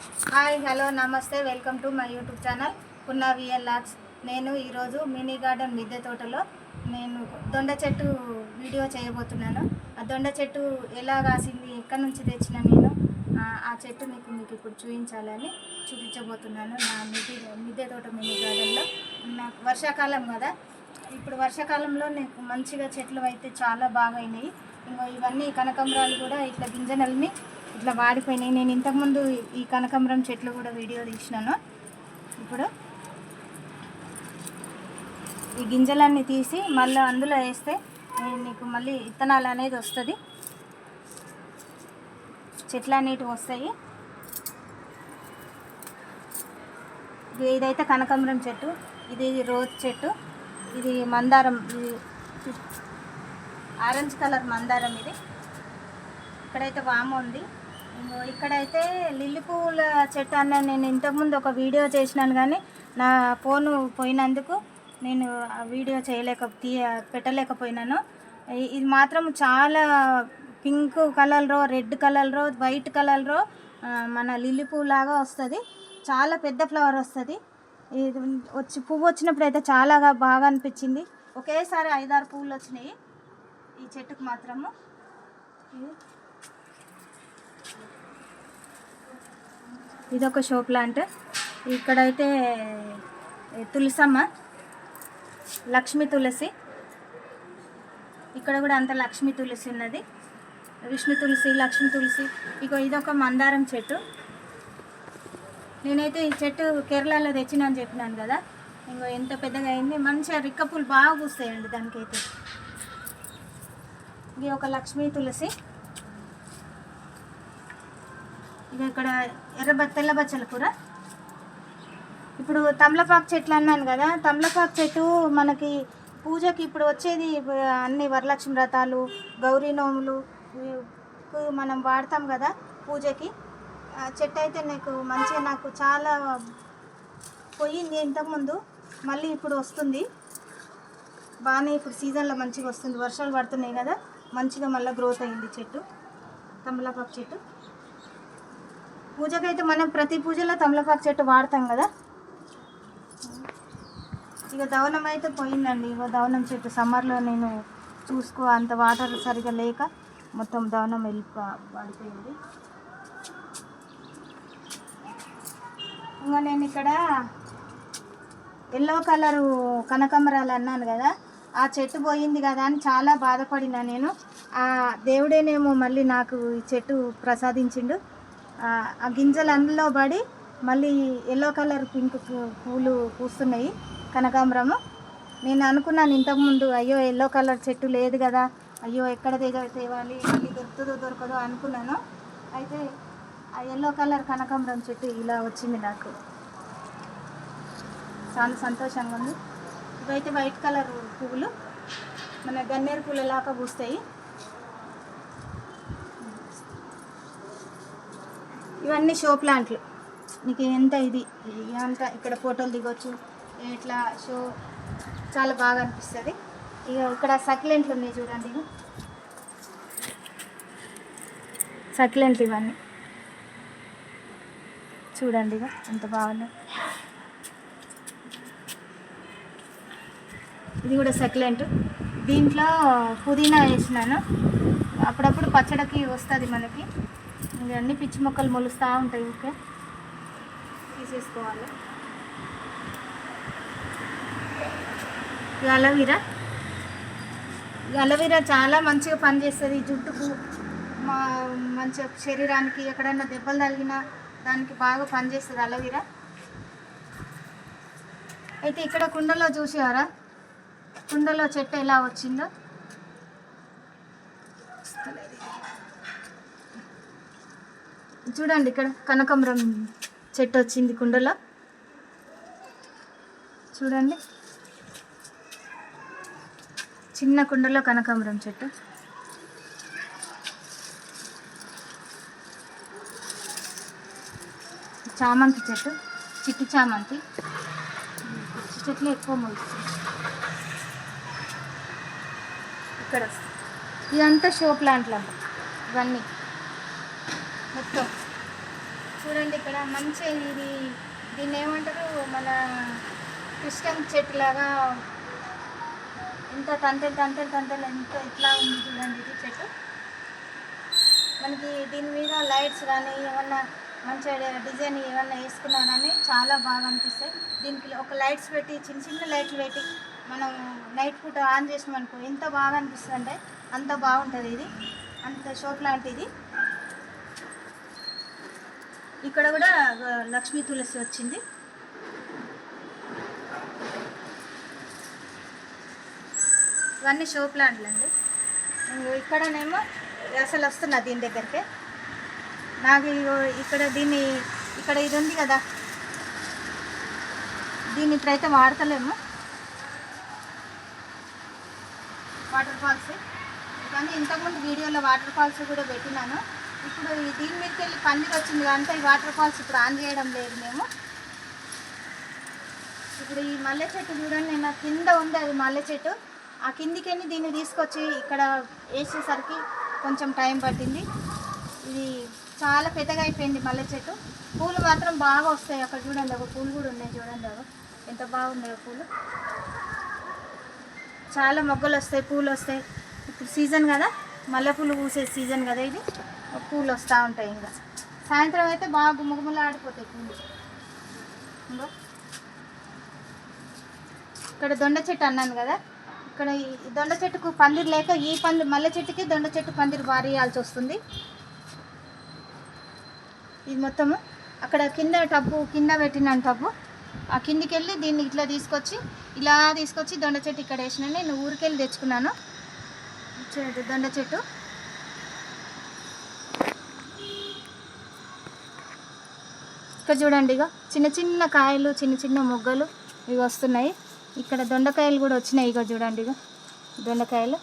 Hi hello నమస్తే welcome to my YouTube channel Punna విఎల్ లాక్స్ నేను ఈరోజు మినీ గార్డెన్ మిద్దె తోటలో నేను దొండ చెట్టు వీడియో చేయబోతున్నాను. ఆ దొండ చెట్టు ఎలా కాసింది ఎక్కడి నుంచి తెచ్చిన నేను ఆ, చెట్టు మీకు మీకు ఇప్పుడు చూపించాలని చూపించబోతున్నాను నా మిద్దె మిద్దె తోట మినీ గార్డెన్లో. నాకు వర్షాకాలం కదా. ఇప్పుడు వర్షాకాలంలో నాకు మంచిగా చెట్లు అయితే చాలా బాగా అయినాయి. ఇవన్నీ కనకంబరాలు కూడా ఇట్లా గింజనల్మి ఇట్లా వాడిపోయినాయి. నేను ఇంతకుముందు ఈ కనకాంబరం చెట్లు కూడా వీడియో తీసినాను. ఇప్పుడు ఈ గింజలన్నీ తీసి మళ్ళీ అందులో వేస్తే నీకు మళ్ళీ విత్తనాలు అనేది వస్తుంది. చెట్లు అనేటివి వస్తాయి. ఇది- ఇదైతే కనకాంబరం చెట్టు. ఇది రోజ్ చెట్టు. ఇది మందారం. ఇది ఆరెంజ్ కలర్ మందారం ఇది. ఇక్కడైతే వామ ఉంది. ఇక్కడైతే లిల్లీ పువ్వుల చెట్టు అన్న నేను ఇంతకుముందు ఒక వీడియో చేసినాను కానీ నా ఫోను పోయినందుకు నేను ఆ వీడియో చేయలేక తీయ పెట్టలేకపోయినాను. ఇది మాత్రం చాలా పింక్ కలర్లో రెడ్ కలర్లో వైట్ కలర్లో మన లిల్లీ పువ్వు లాగా వస్తుంది. చాలా పెద్ద ఫ్లవర్ వస్తుంది. ఇది వచ్చి పువ్వు వచ్చినప్పుడు అయితే చాలా బాగా అనిపించింది. ఒకేసారి ఐదారు పువ్వులు వచ్చినాయి. ఈ చెట్టుకు మాత్రము. ఇది ఒక షో ప్లాంట్. ఇక్కడైతే తులసమ్మ లక్ష్మీ తులసి. ఇక్కడ కూడా అంత లక్ష్మీ తులసి ఉన్నది. విష్ణు తులసి లక్ష్మీ తులసి. ఇగో ఇదొక మందారం చెట్టు. నేనైతే ఈ చెట్టు కేరళలో తెచ్చినా అని చెప్పినాను కదా. ఇంకో ఎంత పెద్దగా అయింది. మంచిగా రిక్క పూలు బాగా పూస్తాయండి దానికైతే. ఇది ఒక లక్ష్మీ తులసి. ఇది ఇక్కడ ఎర్ర తెల్ల బచ్చల కూర. ఇప్పుడు తమలపాకు చెట్లు అన్నాను కదా తమలపాకు చెట్టు మనకి పూజకి ఇప్పుడు వచ్చేది అన్ని వరలక్ష్మి వ్రతాలు గౌరీ నోములు మనం వాడతాం కదా పూజకి. చెట్టు అయితే నాకు మంచిగా నాకు చాలా పోయింది ఇంతకుముందు మళ్ళీ ఇప్పుడు వస్తుంది. బాగానే ఇప్పుడు సీజన్లో మంచిగా వస్తుంది వర్షాలు పడుతున్నాయి కదా. మంచిగా మళ్ళీ గ్రోత్ అయింది చెట్టు. తమలపాకు చెట్టు. పూజకైతే మనం ప్రతి పూజలో తమలపాకు చెట్టు వాడతాం కదా. ఇక దవనం అయితే పోయిందండి. ఇక దవనం చెట్టు. సమ్మర్లో నేను చూసుకో అంత వాటర్ సరిగా లేక మొత్తం దవనం వెళ్ళి పడిపోయింది. ఇంకా నేను ఇక్కడ ఎల్లో కలరు కనకాంబరాలు అన్నాను కదా. ఆ చెట్టు పోయింది కదా అని చాలా బాధపడినా నేను. ఆ దేవుడేనేమో మళ్ళీ నాకు ఈ చెట్టు ప్రసాదించిండు. ఆ గింజలు అందులో పడి మళ్ళీ ఎల్లో కలర్ పింక్ పూలు పూస్తున్నాయి కనకాంబరము. నేను అనుకున్నాను ఇంతకుముందు అయ్యో ఎల్లో కలర్ చెట్టు లేదు కదా. అయ్యో ఎక్కడ తేవాలి మళ్ళీ దొరుకుతుందో దొరకదో అనుకున్నాను. అయితే ఆ ఎల్లో కలర్ కనకాంబరం చెట్టు ఇలా వచ్చింది నాకు. చాలా సంతోషంగా ఉంది. ఇవైతే వైట్ కలర్ పువ్వులు. మన గన్నేరు పూలలాగా పూస్తాయి. ఇవన్నీ షో ప్లాంట్లు. నీకు ఎంత ఇది? అంత ఇక్కడ ఫోటోలు దిగొచ్చు. ఇట్లా షో చాలా బాగా అనిపిస్తుంది. ఇక ఇక్కడ సక్లెంట్లు ఉన్నాయి చూడండి. సక్లెంట్లు ఇవన్నీ. చూడండి ఇక ఎంత బాగున్నాయి. ఇది కూడా సక్లెంట్ దీంట్లో పుదీనా వేసినాను. అప్పుడప్పుడు పచ్చడికి వస్తుంది మనకి. ఇవన్నీ పిచ్చి మొక్కలు మొలుస్తూ ఉంటాయి ఓకే తీసేసుకోవాలి. అలవీరా. అలవీరా చాలా మంచిగా పనిచేస్తుంది. జుట్టుకు మా మంచిగా శరీరానికి ఎక్కడైనా దెబ్బలు తగిలినా దానికి బాగా పనిచేస్తుంది అలవీరా. అయితే ఇక్కడ కుండలో చూసారా? కుండలో చెట్టు ఎలా వచ్చిందో? చూడండి ఇక్కడ కనకాంబరం చెట్టు వచ్చింది కుండలో. చూడండి. చిన్న కుండలో కనకాంబరం చెట్టు. చామంతి చెట్టు చిట్టి చామంతి. చెట్లు ఎక్కువ మొలుస్తాయి. ఇక్కడ ఇదంతా షో ప్లాంట్లు అంట ఇవన్నీ. మొత్తం. చూడండి ఇక్కడ మంచి ఇది దీన్ని ఏమంటారు? మన క్రిస్టియన్ చెట్టు లాగా ఎంత తంతెలు తంతెలు తంతెలు ఎంత ఇట్లా ఉంది చూడండి ఇది చెట్టు. మనకి దీని మీద లైట్స్ కానీ ఏమన్నా మంచిగా డిజైన్ ఏమన్నా వేసుకున్నా కానీ చాలా బాగా అనిపిస్తాయి. దీనికి ఒక లైట్స్ పెట్టి చిన్న చిన్న లైట్లు పెట్టి మనం నైట్ పూట ఆన్ చేసినాం అనుకో ఎంత బాగా అనిపిస్తుంది అంటే అంత బాగుంటుంది ఇది. అంత షోక్ లాంటిది. ఇక్కడ కూడా లక్ష్మీ తులసి వచ్చింది. ఇవన్నీ షో ప్లాంట్లు అండి ఇక్కడనేమో అసలు వస్తున్నా దీని దగ్గరికి. నాకు ఇక్కడ దీన్ని ఇక్కడ ఇది ఉంది కదా. దీన్ని ఇప్పుడైతే వాడతలేము. Water falls. కానీ ఇంతకుముందు వీడియోలో వాటర్ ఫాల్స్ కూడా పెట్టినాను. ఇప్పుడు దీని మీదకి వెళ్ళి పందిరి వచ్చింది కనుక ఈ వాటర్ ఫాల్స్ ఇప్పుడు ఆన్ చేయడం లేదు మేము. ఇప్పుడు ఈ మల్లె చెట్టు చూడండి నేను కింద ఉంది అది మల్లె చెట్టు. ఆ కిందికి వెళ్ళి దీన్ని తీసుకొచ్చి ఇక్కడ వేసేసరికి కొంచెం టైం పట్టింది. ఇది చాలా పెద్దగా అయిపోయింది మల్లె చెట్టు. పూలు మాత్రం బాగా వస్తాయి అక్కడ చూడండి ఒక పూలు కూడా ఉన్నాయి చూడండి ఎంత బాగున్నాయో పూలు. చాలా మొగ్గలు వస్తాయి పూలు వస్తాయి. ఇప్పుడు సీజన్ కదా మల్లెపూలు పూసే సీజన్ కదా ఇది. పూలు వస్తూ ఉంటాయి ఇంకా. సాయంత్రం అయితే బాగా గుమ్మగుమ్మలు ఆడిపోతాయి పూలు. ఇంకో. ఇక్కడ దొండ చెట్టు అన్నాను కదా ఇక్కడ ఈ దొండ చెట్టుకు పందిరి లేక ఈ పంది మల్లె చెట్టుకి దొండ చెట్టు పందిరి వారేయాల్సి వస్తుంది. ఇది మొత్తము. అక్కడ కింద టబ్బు కింద పెట్టినాను టబ్బు. ఆ కిందికి వెళ్ళి దీన్ని ఇట్లా తీసుకొచ్చి ఇలా తీసుకొచ్చి దొండ చెట్టు ఇక్కడ వేసిన నేను ఊరికెళ్ళి తెచ్చుకున్నాను. దొండ చెట్టు. ఇక్కడ చూడండి ఇక చిన్న చిన్న కాయలు చిన్న చిన్న మొగ్గలు ఇవి వస్తున్నాయి. ఇక్కడ దొండకాయలు కూడా వచ్చినాయి ఇక చూడండి ఇక దొండకాయలు.